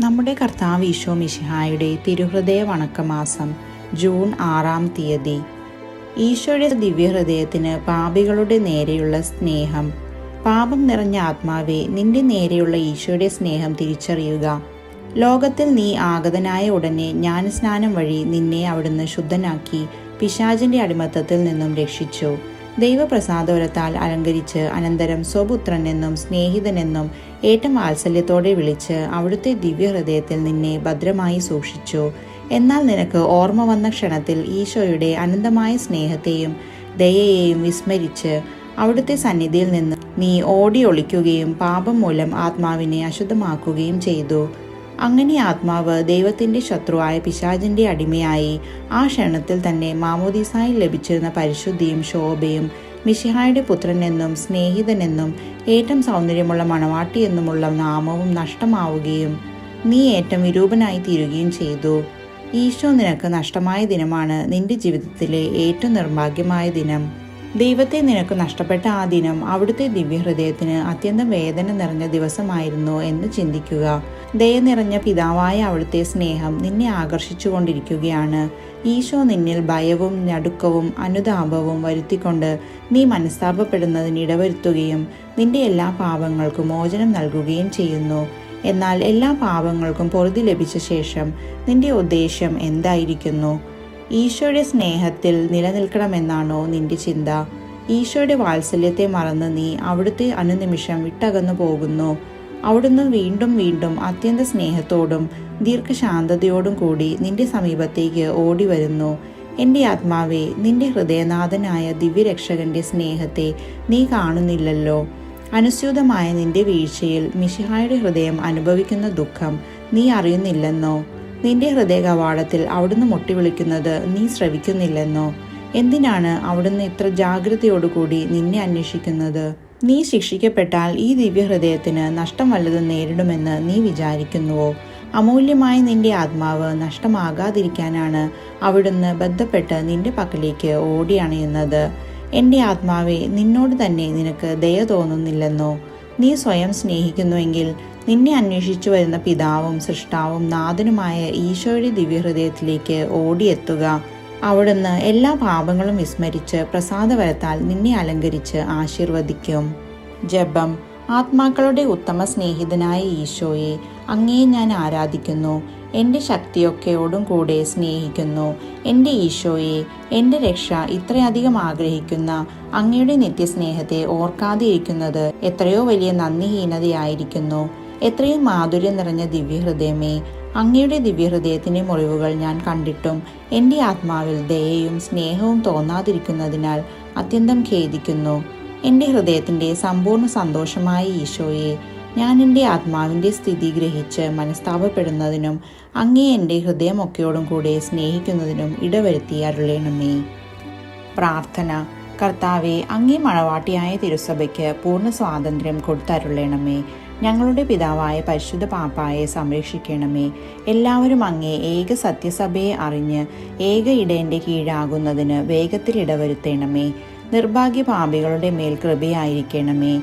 നമ്മുടെ കർത്താവ് ഈശോ മിഷിഹായുടെ തിരുഹൃദയ വണക്കമാസം ജൂൺ ആറാം തീയതി. ഈശോയുടെ ദിവ്യഹൃദയത്തിന് പാപികളുടെ നേരെയുള്ള സ്നേഹം. പാപം നിറഞ്ഞ ആത്മാവെ നിന്റെ നേരെയുള്ള ഈശോയുടെ സ്നേഹം തിരിച്ചറിയുക. ലോകത്തിൽ നീ ആഗതനായ ഉടനെ ജ്ഞാനസ്നാനം വഴി നിന്നെ അവിടുന്ന് ശുദ്ധനാക്കി പിശാചിന്റെ അടിമത്തത്തിൽ നിന്നും രക്ഷിച്ചു. ദൈവപ്രസാദവരത്താൽ അലങ്കരിച്ച് അനന്തരം സ്വപുത്രനെന്നും സ്നേഹിതനെന്നും ഏറ്റവും വാത്സല്യത്തോടെ വിളിച്ച് അവിടുത്തെ ദിവ്യഹൃദയത്തിൽ നിന്നെ ഭദ്രമായി സൂക്ഷിച്ചു. എന്നാൽ നിനക്ക് ഓർമ്മ വന്ന ക്ഷണത്തിൽ ഈശോയുടെ അനന്തമായ സ്നേഹത്തെയും ദയയെയും വിസ്മരിച്ച് അവിടുത്തെ സന്നിധിയിൽ നിന്ന് നീ ഓടി ഒളിക്കുകയും പാപം മൂലം ആത്മാവിനെ അശുദ്ധമാക്കുകയും ചെയ്തു. അങ്ങനെ ആത്മാവ് ദൈവത്തിന്റെ ശത്രുവായ പിശാചിന്റെ അടിമയായി ആ ക്ഷണത്തിൽ തന്നെ മാമോദീസായി ലഭിച്ചിരുന്ന പരിശുദ്ധിയും ശോഭയും മിശിഹായുടെ പുത്രനെന്നും സ്നേഹിതനെന്നും ഏറ്റവും സൗന്ദര്യമുള്ള മണവാട്ടി എന്നുമുള്ള നാമവും നഷ്ടമാവുകയും നീ ഏറ്റവും വിരൂപനായി തീരുകയും ചെയ്തു. ഈശോ നിനക്ക് നഷ്ടമായ ദിനമാണ് നിന്റെ ജീവിതത്തിലെ ഏറ്റവും നിർഭാഗ്യമായ ദിനം. ദൈവത്തെ നിനക്ക് നഷ്ടപ്പെട്ട ആ ദിനം അവിടുത്തെ ദിവ്യഹൃദയത്തിന് അത്യന്തം വേദന നിറഞ്ഞ ദിവസമായിരുന്നു എന്ന് ചിന്തിക്കുക. ദയ നിറഞ്ഞ പിതാവായ അവിടുത്തെ സ്നേഹം നിന്നെ ആകർഷിച്ചുകൊണ്ടിരിക്കുകയാണ്. ഈശോ നിന്നിൽ ഭയവും നടുക്കവും അനുതാപവും വരുത്തിക്കൊണ്ട് നീ മനസ്താപപ്പെടുന്നതിന് ഇടവരുത്തുകയും നിന്റെ എല്ലാ പാപങ്ങൾക്കും മോചനം നൽകുകയും ചെയ്യുന്നു. എന്നാൽ എല്ലാ പാപങ്ങൾക്കും പൊറുതി ലഭിച്ച ശേഷം നിന്റെ ഉദ്ദേശ്യം എന്തായിരിക്കുന്നു? ഈശോയുടെ സ്നേഹത്തിൽ നിലനിൽക്കണമെന്നാണോ നിന്റെ ചിന്ത? ഈശോയുടെ വാത്സല്യത്തെ മറന്ന് നീ അവിടുത്തെ അനുനിമിഷം വിട്ടകന്നു പോകുന്നു. അവിടുന്ന് വീണ്ടും വീണ്ടും അത്യന്ത സ്നേഹത്തോടും ദീർഘശാന്തതയോടും കൂടി നിന്റെ സമീപത്തേക്ക് ഓടി വരുന്നു എന്റെ ആത്മാവെ നിന്റെ ഹൃദയനാഥനായ ദിവ്യരക്ഷകന്റെ സ്നേഹത്തെ നീ കാണുന്നില്ലല്ലോ. അനുസ്യൂതമായ നിന്റെ വീഴ്ചയിൽ മിശിഹായുടെ ഹൃദയം അനുഭവിക്കുന്ന ദുഃഖം നീ അറിയുന്നില്ലെന്നോ? നിന്റെ ഹൃദയ കവാടത്തിൽ അവിടുന്ന് മുട്ടിവിളിക്കുന്നത് നീ ശ്രവിക്കുന്നില്ലെന്നോ? എന്തിനാണ് അവിടുന്ന് ഇത്ര ജാഗ്രതയോടുകൂടി നിന്നെ അന്വേഷിക്കുന്നത്? നീ ശിക്ഷിക്കപ്പെട്ടാൽ ഈ ദിവ്യഹൃദയത്തിന് നഷ്ടം വല്ലതും നേരിടുമെന്ന് നീ വിചാരിക്കുന്നുവോ? അമൂല്യമായ നിന്റെ ആത്മാവ് നഷ്ടമാകാതിരിക്കാനാണ് അവിടുന്ന് ബന്ധപ്പെട്ട് നിന്റെ പക്കലേക്ക് ഓടിയണയുന്നത്. എന്റെ ആത്മാവെ നിന്നോട് തന്നെ നിനക്ക് ദയ തോന്നുന്നില്ലെന്നോ? നീ സ്വയം സ്നേഹിക്കുന്നുവെങ്കിൽ നിന്നെ അന്വേഷിച്ചു വരുന്ന പിതാവും സൃഷ്ടാവും നാഥനുമായ ഈശോയുടെ ദിവ്യഹൃദയത്തിലേക്ക് ഓടിയെത്തുക. അവിടുന്ന് എല്ലാ പാപങ്ങളും വിസ്മരിച്ച് പ്രസാദവരത്താൽ നിന്നെ അലങ്കരിച്ച് ആശീർവദിക്കും. ജപം ആത്മാക്കളുടെ ഉത്തമ സ്നേഹിതനായ ഈശോയെ അങ്ങേ ഞാൻ ആരാധിക്കുന്നു. എന്റെ ശക്തിയൊക്കെയോടും കൂടെ സ്നേഹിക്കുന്നു. എന്റെ ഈശോയെ എന്റെ രക്ഷ ഇത്രയധികം ആഗ്രഹിക്കുന്ന അങ്ങയുടെ നിത്യസ്നേഹത്തെ ഓർക്കാതിരിക്കുന്നത് എത്രയോ വലിയ നന്ദിഹീനതയായിരിക്കുന്നു. എത്രയും മാധുര്യം നിറഞ്ഞ ദിവ്യഹൃദയമേ അങ്ങയുടെ ദിവ്യഹൃദയത്തിന്റെ മുറിവുകൾ ഞാൻ കണ്ടിട്ടും എന്റെ ആത്മാവിൽ ദയയും സ്നേഹവും തോന്നാതിരിക്കുന്നതിനാൽ അത്യന്തം ഖേദിക്കുന്നു. എന്റെ ഹൃദയത്തിന്റെ സമ്പൂർണ സന്തോഷമായ ഈശോയെ ഞാൻ എന്റെ ആത്മാവിന്റെ സ്ഥിതി ഗ്രഹിച്ച് മനസ്താപപ്പെടുന്നതിനും അങ്ങേ എന്റെ ഹൃദയമൊക്കെയോടും കൂടെ സ്നേഹിക്കുന്നതിനും ഇടവരുത്തി അരുളേണമേ. പ്രാർത്ഥന. കർത്താവെ അങ്ങേ മണവാട്ടിയായ തിരുസഭയ്ക്ക് പൂർണ സ്വാതന്ത്ര്യം കൊടുത്തരുളേണമേ. ഞങ്ങളുടെ പിതാവായ പരിശുദ്ധ പാപ്പായെ സംരക്ഷിക്കണമേ. എല്ലാവരും അങ്ങേ ഏക സത്യസഭയെ അറിഞ്ഞ് ഏക ഇടേന്റെ കീഴാകുന്നതിന് വേഗത്തിൽ ഇടവരുത്തേണമേ. നിർഭാഗ്യ പാപികളുടെ മേൽ കൃപയായിരിക്കണമേ.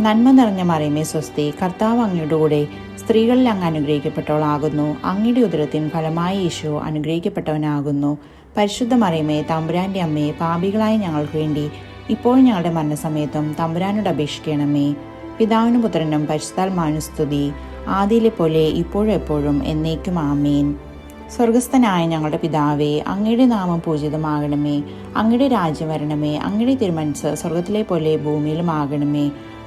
നന്മ നിറഞ്ഞ മറിയമേ സ്വസ്തി കർത്താവ് അങ്ങയുടെ കൂടെ സ്ത്രീകളിൽ അങ്ങ് അനുഗ്രഹിക്കപ്പെട്ടവളാകുന്നു. അങ്ങയുടെ ഉദരത്തിൻ ഫലമായി ഈശോ അനുഗ്രഹിക്കപ്പെട്ടവനാകുന്നു. പരിശുദ്ധ മറിയമേ തമ്പുരാന്റെ അമ്മയെ പാപികളായ ഞങ്ങൾക്ക് വേണ്ടി ഇപ്പോൾ ഞങ്ങളുടെ മരണസമയത്തും തമ്പുരാനോട് അപേക്ഷിക്കണമേ. പിതാവിനും പുത്രനും പരിശുദ്ധാൽ സ്തുതി. ആദിയിലെ പോലെ ഇപ്പോഴും എപ്പോഴും എന്നേക്കും ആമേൻ. സ്വർഗസ്ഥനായ ഞങ്ങളുടെ പിതാവേ അങ്ങയുടെ നാമം പൂജിതമാകണമേ. അങ്ങയുടെ രാജ്യം വരണമേ. അങ്ങയുടെ തിരുമനസ് സ്വർഗത്തിലെ പോലെ ഭൂമിയിലും ആകണമേ.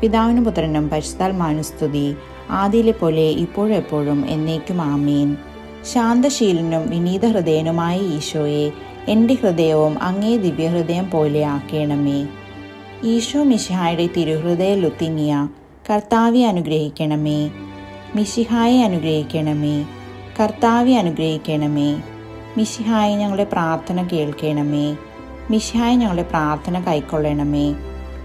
പിതാവിനും പുത്രനും പരിശുദ്ധാൽ മാനുസ്തുതി ആദിയിലെ പോലെ ഇപ്പോഴും എപ്പോഴും എന്നേക്കും ആമീൻ. ശാന്തശീലനും വിനീത ഹൃദയനുമായ ഈശോയെ എന്റെ ഹൃദയവും അങ്ങേ ദിവ്യഹൃദയം പോലെ ആക്കേണമേ. ഈശോ മിശിഹായുടെ തിരുഹൃദയ ലുത്തിങ്ങിയ കർത്താവെ അനുഗ്രഹിക്കണമേ. മിശിഹായെ അനുഗ്രഹിക്കണമേ. കർത്താവെ അനുഗ്രഹിക്കണമേ. മിശിഹായെ ഞങ്ങളുടെ പ്രാർത്ഥന കേൾക്കണമേ. മിശിഹായെ ഞങ്ങളുടെ പ്രാർത്ഥന കൈക്കൊള്ളണമേ.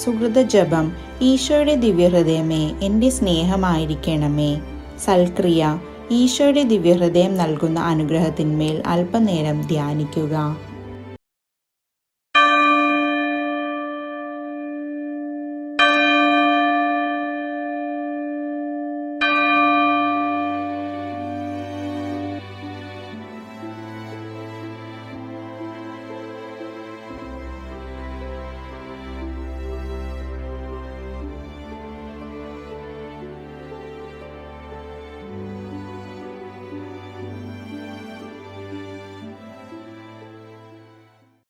സുഹൃത ജപം ഈശോയുടെ ദിവ്യഹൃദയമേ എന്റെ സ്നേഹമായിരിക്കണമേ. സൽക്രിയ ഈശോയുടെ ദിവ്യഹൃദയം നൽകുന്ന അനുഗ്രഹത്തിന്മേൽ അല്പനേരം ധ്യാനിക്കുക.